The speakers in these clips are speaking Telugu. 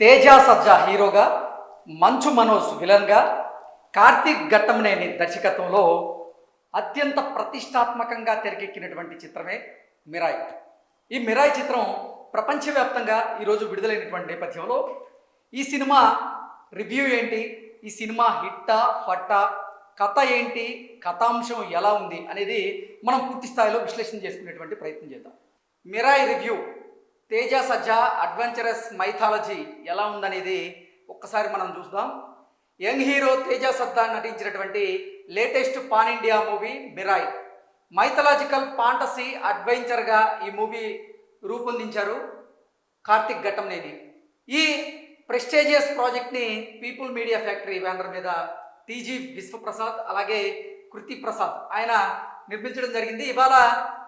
తేజ సజ్జా హీరోగా మంచు మనోజ్ విలన్గా కార్తీక్ ఘట్టంనేని దర్శకత్వంలో అత్యంత ప్రతిష్టాత్మకంగా తెరకెక్కినటువంటి చిత్రమే మిరాయ్. ఈ మిరాయ్ చిత్రం ప్రపంచవ్యాప్తంగా ఈరోజు విడుదలైనటువంటి నేపథ్యంలో ఈ సినిమా రివ్యూ ఏంటి? ఈ సినిమా హిట్టా ఫట్టా కథ ఏంటి? కథాంశం ఎలా ఉంది? అనేది మనం పూర్తి స్థాయిలో విశ్లేషణ చేసుకునేటువంటి ప్రయత్నం చేద్దాం. Mirai review Teja Sajja adventurous mythology ఎలా ఉందనేది ఒక్కసారి మనం చూద్దాం. యంగ్ హీరో తేజ సజ్జా నటించినటువంటి latest pan India movie Mirai. Mythological fantasy అడ్వెంచర్గా ఈ మూవీ రూపొందించారు కార్తిక్ ఘట్టంనేని ఈ ప్రెస్టేజియస్ ప్రాజెక్ట్ని పీపుల్ మీడియా ఫ్యాక్టరీ బ్యానర్ మీద టీజీ విశ్వప్రసాద్ అలాగే కృతి ప్రసాద్ ఆయన నిర్మించడం జరిగింది. ఇవాళ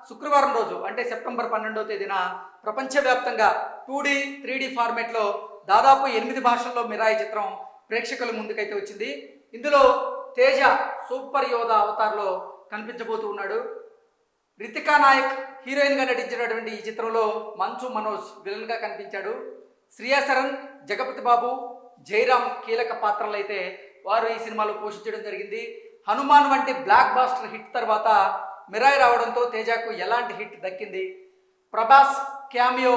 శుక్రవారం రోజు అంటే సెప్టెంబర్ పన్నెండవ తేదీన ప్రపంచవ్యాప్తంగా టూ డీ త్రీ డీ ఫార్మేట్లో దాదాపు ఎనిమిది భాషల్లో మిరాయి చిత్రం ప్రేక్షకుల ముందుకైతే వచ్చింది. ఇందులో తేజ సూపర్ యోధ అవతార్లో కనిపించబోతూ ఉన్నాడు. రితికా నాయక్ హీరోయిన్గా నటించినటువంటి ఈ చిత్రంలో మంచు మనోజ్ విలన్గా కనిపించాడు. శ్రీయాశరణ్ జగపతి బాబు జయరామ్ కీలక పాత్రలు అయితే వారు ఈ సినిమాలో పోషించడం జరిగింది. హనుమాన్ వంటి బ్లాక్ బాస్టర్ హిట్ తర్వాత మిరాయి రావడంతో తేజకు ఎలాంటి హిట్ దక్కింది? ప్రభాస్ క్యామియో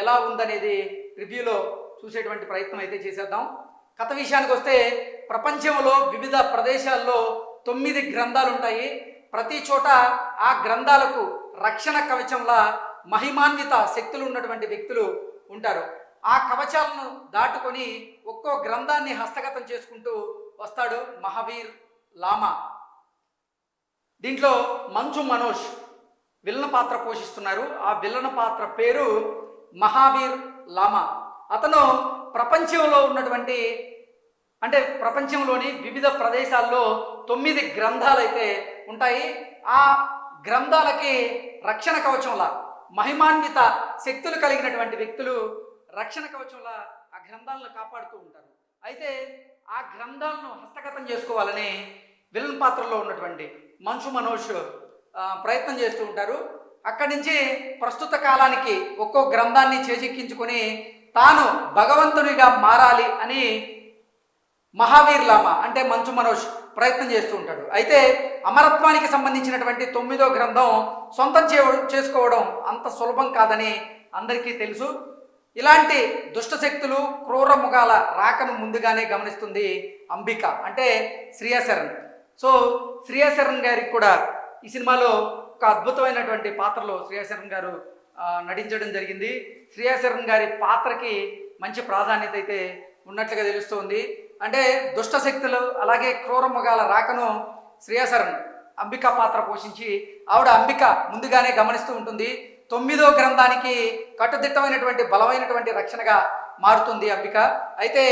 ఎలా ఉందనేది రివ్యూలో చూసేటువంటి ప్రయత్నం అయితే చేసేద్దాం. కథ విషయానికి వస్తే ప్రపంచంలో వివిధ ప్రదేశాల్లో తొమ్మిది గ్రంథాలు ఉంటాయి ప్రతి చోట ఆ గ్రంథాలకు రక్షణ కవచంలా మహిమాన్విత శక్తులు ఉన్నటువంటి వ్యక్తులు ఉంటారు. ఆ కవచాలను దాటుకొని ఒక్కో గ్రంథాన్ని హస్తగతం చేసుకుంటూ వస్తాడు మహావీర్ లామా. దీంట్లో మంచు మనోజ్ విలన పాత్ర పోషిస్తున్నారు. ఆ విలన పాత్ర పేరు మహావీర్ లామా. అతను ప్రపంచంలో ఉన్నటువంటి అంటే ప్రపంచంలోని వివిధ ప్రదేశాల్లో తొమ్మిది గ్రంథాలు అయితే ఉంటాయి. ఆ గ్రంథాలకి రక్షణ కవచంలా మహిమాన్విత శక్తులు కలిగినటువంటి వ్యక్తులు రక్షణ కవచంలా ఆ గ్రంథాలను కాపాడుతూ ఉంటారు. అయితే ఆ గ్రంథాలను హస్తగతం చేసుకోవాలని విలన్ పాత్రలో ఉన్నటువంటి మంచు మనోజ్ ప్రయత్నం చేస్తూ ఉంటారు. అక్కడి నుంచి ప్రస్తుత కాలానికి ఒక్కో గ్రంథాన్ని చేజిక్కించుకొని తాను భగవంతునిగా మారాలి అని మహావీర్ లామా అంటే మంచు మనోజ్ ప్రయత్నం చేస్తూ ఉంటాడు. అయితే అమరత్వానికి సంబంధించినటువంటి తొమ్మిదో గ్రంథం సొంతం చే చేసుకోవడం అంత సులభం కాదని అందరికీ తెలుసు. ఇలాంటి దుష్టశక్తులు క్రూర ముఖాల రాకను ముందుగానే గమనిస్తుంది అంబిక అంటే శ్రీయాశరణ్. సో శ్రీయాశరణ్ గారికి కూడా ఈ సినిమాలో ఒక అద్భుతమైనటువంటి పాత్రలో శ్రీయాశరణ్ గారు నటించడం జరిగింది. శ్రీయాశరణ్ గారి పాత్రకి మంచి ప్రాధాన్యత అయితే ఉన్నట్లుగా తెలుస్తోంది. అంటే దుష్ట శక్తులు అలాగే క్రూరమృగాల రాకను శ్రీయాశరణ్ అంబిక పాత్ర పోషించి ఆవిడ అంబిక ముందుగానే గమనిస్తూ ఉంటుంది. తొమ్మిదో గ్రంథానికి కట్టుదిట్టమైనటువంటి బలమైనటువంటి రక్షణగా మారుతుంది అంబిక. అయితే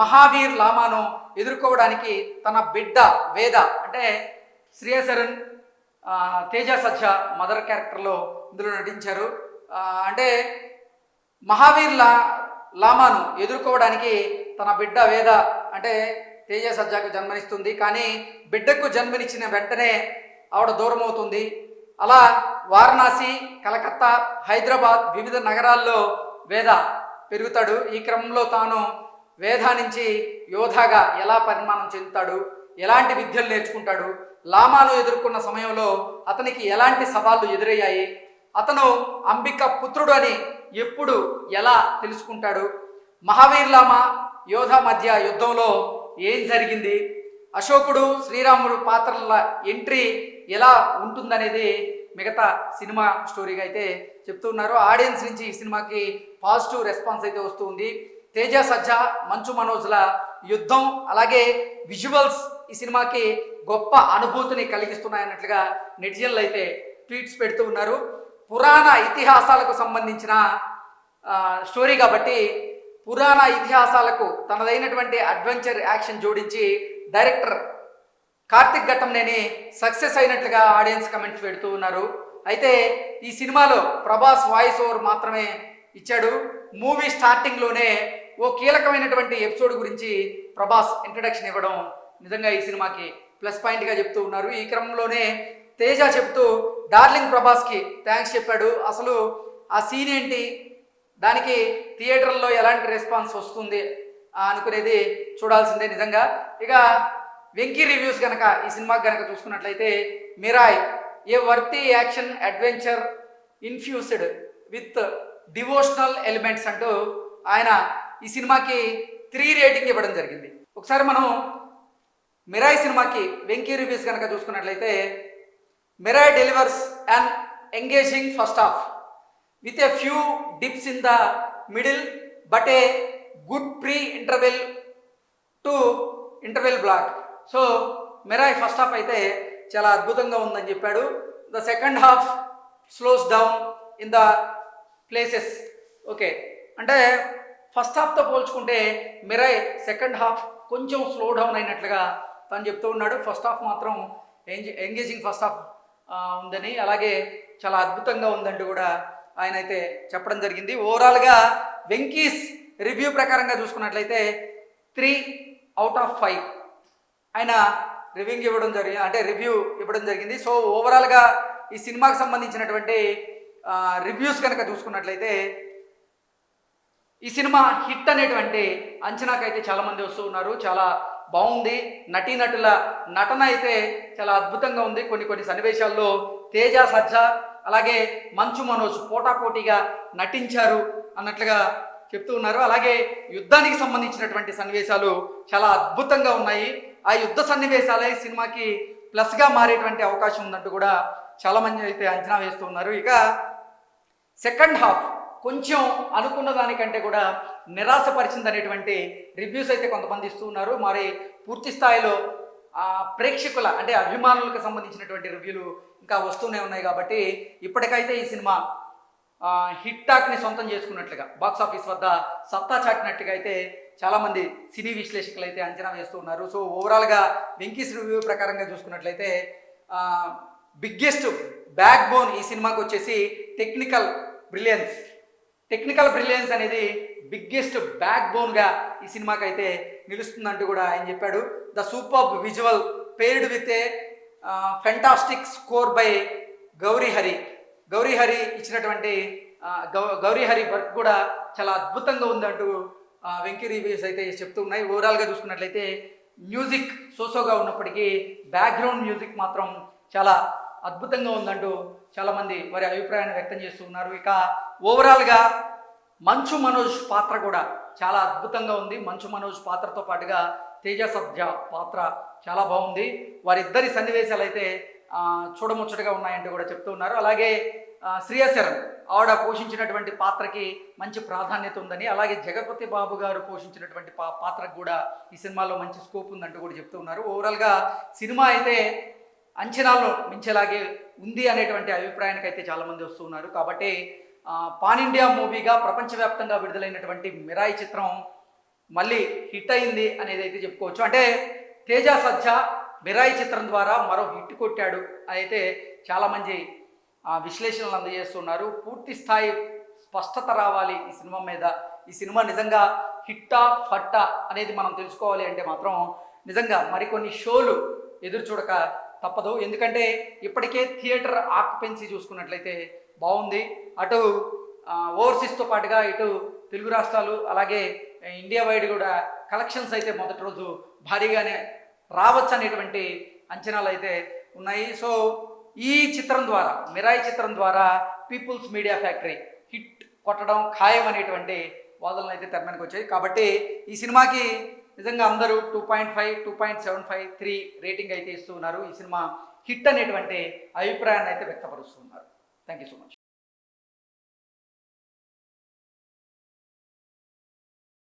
మహావీర్ లామాను ఎదుర్కోవడానికి తన బిడ్డ వేద అంటే శ్రేయసరన్ తేజ సత్య మదర్ క్యారెక్టర్లో ఇందులో నటించారు. అంటే మహావీర్ లా లామాను ఎదుర్కోవడానికి తన బిడ్డ వేద అంటే తేజ సజ్జాకు జన్మనిస్తుంది. కానీ బిడ్డకు జన్మనిచ్చిన వెంటనే ఆవిడ దూరం అవుతుంది అలా వారణాసి కలకత్తా హైదరాబాద్ వివిధ నగరాల్లో వేద పెరుగుతాడు. ఈ క్రమంలో తాను వేధ నుంచి యోధాగా ఎలా పరిమాణం చెందుతాడు? ఎలాంటి విద్యలు నేర్చుకుంటాడు? లామాను ఎదుర్కొన్న సమయంలో అతనికి ఎలాంటి సవాళ్ళు ఎదురయ్యాయి? అతను అంబిక పుత్రుడు అని ఎప్పుడు ఎలా తెలుసుకుంటాడు? మహావీర్ లామా యోధ మధ్య యుద్ధంలో ఏం జరిగింది? అశోకుడు శ్రీరాముడు పాత్రల ఎంట్రీ ఎలా ఉంటుందనేది మిగతా సినిమా స్టోరీగా అయితే చెప్తున్నారు ఆడియన్స్ నుంచి ఈ సినిమాకి పాజిటివ్ రెస్పాన్స్ అయితే వస్తుంది తేజ సజ్జ మంచు మనోజ్ల యుద్ధం అలాగే విజువల్స్ ఈ సినిమాకి గొప్ప అనుభూతిని కలిగిస్తున్నాయన్నట్లుగా నెటిజన్లు అయితే ట్వీట్స్ పెడుతూ ఉన్నారు. పురాణ ఇతిహాసాలకు సంబంధించిన స్టోరీ కాబట్టి పురాణ ఇతిహాసాలకు తనదైనటువంటి అడ్వెంచర్ యాక్షన్ జోడించి డైరెక్టర్ కార్తిక్ ఘట్టంనేని సక్సెస్ అయినట్లుగా ఆడియన్స్ కమెంట్స్ పెడుతూ ఉన్నారు. అయితే ఈ సినిమాలో ప్రభాస్ వాయిస్ ఓవర్ మాత్రమే ఇచ్చాడు. మూవీ స్టార్టింగ్లోనే ఓ కీలకమైనటువంటి ఎపిసోడ్ గురించి ప్రభాస్ ఇంట్రడక్షన్ ఇవ్వడం నిజంగా ఈ సినిమాకి ప్లస్ పాయింట్గా చెప్తూ ఉన్నారు. ఈ క్రమంలోనే తేజ చెప్తూ డార్లింగ్ ప్రభాస్కి థ్యాంక్స్ చెప్పాడు. అసలు ఆ సీన్ ఏంటి? దానికి థియేటర్లో ఎలాంటి రెస్పాన్స్ వస్తుంది? అనుకునేది చూడాల్సిందే నిజంగా. ఇక వెంకీ రివ్యూస్ కనుక ఈ సినిమాకి కనుక చూసుకున్నట్లయితే Mirai a worthy action adventure infused with devotional elements అంటూ ఆయన ఈ సినిమాకి త్రీ రేటింగ్ ఇవ్వడం జరిగింది. ఒకసారి మనం మిరాయ్ సినిమాకి వెంకీ రివ్యూస్ కనుక చూసుకున్నట్లయితే Mirai delivers and engaging first half with a few dips in the middle but a good pre interval to interval block so Mirai first half అయితే చాలా అద్భుతంగా ఉందని చెప్పాడు. The second half slows down in the places okay అంటే ఫస్ట్ హాఫ్తో పోల్చుకుంటే మిరై సెకండ్ హాఫ్ కొంచెం స్లో డౌన్ అయినట్లుగా తను చెప్తూ ఉన్నాడు. ఫస్ట్ హాఫ్ మాత్రం ఎంగేజింగ్ ఫస్ట్ హాఫ్ ఉందని అలాగే చాలా అద్భుతంగా ఉందంటూ కూడా ఆయన అయితే చెప్పడం జరిగింది. ఓవరాల్గా వెంకీస్ రివ్యూ ప్రకారంగా చూసుకున్నట్లయితే త్రీ అవుట్ ఆఫ్ ఫైవ్ ఆయన రివ్యూ ఇవ్వడం జరిగింది అంటే రివ్యూ ఇవ్వడం జరిగింది. సో ఓవరాల్గా ఈ సినిమాకి సంబంధించినటువంటి రివ్యూస్ కనుక చూసుకున్నట్లయితే ఈ సినిమా హిట్ అనేటువంటి అంచనాకైతే చాలామంది వస్తూ ఉన్నారు. చాలా బాగుంది. నటీనటుల నటన అయితే చాలా అద్భుతంగా ఉంది. కొన్ని కొన్ని సన్నివేశాల్లో తేజ సజ్జ అలాగే మంచు మనోజ్ పోటాపోటీగా నటించారు అన్నట్లుగా చెప్తూ ఉన్నారు. అలాగే యుద్ధానికి సంబంధించినటువంటి సన్నివేశాలు చాలా అద్భుతంగా ఉన్నాయి. ఆ యుద్ధ సన్నివేశాలే ఈ సినిమాకి ప్లస్గా మారేటువంటి అవకాశం ఉందంటూ కూడా చాలామంది అయితే అంచనా వేస్తూ ఉన్నారు. ఇక సెకండ్ హాఫ్ కొంచెం అనుకున్న దానికంటే కూడా నిరాశపరిచింది అనేటువంటి రివ్యూస్ అయితే కొంతమంది ఇస్తూ ఉన్నారు. మరి పూర్తి స్థాయిలో ప్రేక్షకుల అంటే అభిమానులకు సంబంధించినటువంటి రివ్యూలు ఇంకా వస్తూనే ఉన్నాయి కాబట్టి ఇప్పటికైతే ఈ సినిమా హిట్టాక్ని హిట్ టాక్ని సొంతం చేసుకున్నట్లుగా బాక్స్ ఆఫీస్ వద్ద సత్తా చాటినట్టుగా అయితే చాలామంది సినీ విశ్లేషకులు అయితే అంచనా వేస్తూ ఉన్నారు. సో ఓవరాల్గా వెంకీస్ రివ్యూ ప్రకారంగా చూసుకున్నట్లయితే బిగ్గెస్ట్ బ్యాక్ బోన్ ఈ సినిమాకి వచ్చేసి టెక్నికల్ బ్రిలియన్స్. టెక్నికల్ బ్రిలియన్స్ అనేది బిగ్గెస్ట్ బ్యాక్ బోన్గా ఈ సినిమాకి అయితే నిలుస్తుందంటూ కూడా ఆయన చెప్పాడు. The super visual paired with a fantastic score by Gowrihari Gowrihari ఇచ్చినటువంటి గౌ- గౌరీహరి వర్క్ కూడా చాలా అద్భుతంగా ఉందంటూ వెంకీ రివ్యూస్ అయితే చెప్తూ ఉన్నాయి. ఓవరాల్గా చూసుకున్నట్లయితే మ్యూజిక్ సోసోగా ఉన్నప్పటికీ బ్యాక్గ్రౌండ్ మ్యూజిక్ మాత్రం చాలా అద్భుతంగా ఉందంటూ చాలామంది వారి అభిప్రాయాన్ని వ్యక్తం చేస్తూ ఉన్నారు. ఇక ఓవరాల్గా మంచు మనోజ్ పాత్ర కూడా చాలా అద్భుతంగా ఉంది. మంచు మనోజ్ పాత్రతో పాటుగా తేజ సబ్జ పాత్ర చాలా బాగుంది. వారిద్దరి సన్నివేశాలు అయితే చూడముచ్చటగా ఉన్నాయంటూ కూడా చెప్తూ ఉన్నారు. అలాగే శ్రీయశరణ్ ఆవిడ పోషించినటువంటి పాత్రకి మంచి ప్రాధాన్యత ఉందని అలాగే జగపతి బాబు గారు పోషించినటువంటి పా పాత్రకు కూడా ఈ సినిమాలో మంచి స్కోప్ ఉందంటూ కూడా చెప్తూ ఉన్నారు. ఓవరాల్గా సినిమా అయితే అంచనాలను మించేలాగే ఉంది అనేటువంటి అభిప్రాయానికి అయితే చాలామంది వస్తున్నారు. కాబట్టి పానిండియా పాన్ ఇండియా మూవీగా ప్రపంచవ్యాప్తంగా విడుదలైనటువంటి మిరాయి చిత్రం మళ్ళీ హిట్ అయింది అనేది అయితే చెప్పుకోవచ్చు. అంటే తేజ సజ్జ మిరాయి చిత్రం ద్వారా మరో హిట్ కొట్టాడు అయితే చాలామంది విశ్లేషణలు అందజేస్తున్నారు. పూర్తి స్థాయి స్పష్టత రావాలి ఈ సినిమా మీద. ఈ సినిమా నిజంగా హిట్టా ఫట్టా అనేది మనం తెలుసుకోవాలి అంటే మాత్రం నిజంగా మరికొన్ని షోలు ఎదురు చూడక తప్పదు. ఎందుకంటే ఇప్పటికే థియేటర్ ఆక్యుపెన్సీ చూసుకున్నట్లయితే బాగుంది. అటు ఓవర్సీస్తో పాటుగా ఇటు తెలుగు రాష్ట్రాలు అలాగే ఇండియా వైడ్ కూడా కలెక్షన్స్ అయితే మొదటి రోజు భారీగానే రావచ్చు అనేటువంటి అంచనాలు అయితే ఉన్నాయి. సో ఈ చిత్రం ద్వారా మిరాయి చిత్రం ద్వారా పీపుల్స్ మీడియా ఫ్యాక్టరీ హిట్ కొట్టడం ఖాయం అనేటువంటి వాదనలు అయితే తెరమీదకి వచ్చాయి కాబట్టి ఈ సినిమాకి నిజంగా అందరూ two point five two point seven five three rating అయితే ఇస్తున్నారు. ఈ సినిమా హిట్ అనేటువంటి అభిప్రాయాన్ని అయితే వ్యక్తపరుస్తున్నారు. Thank you so much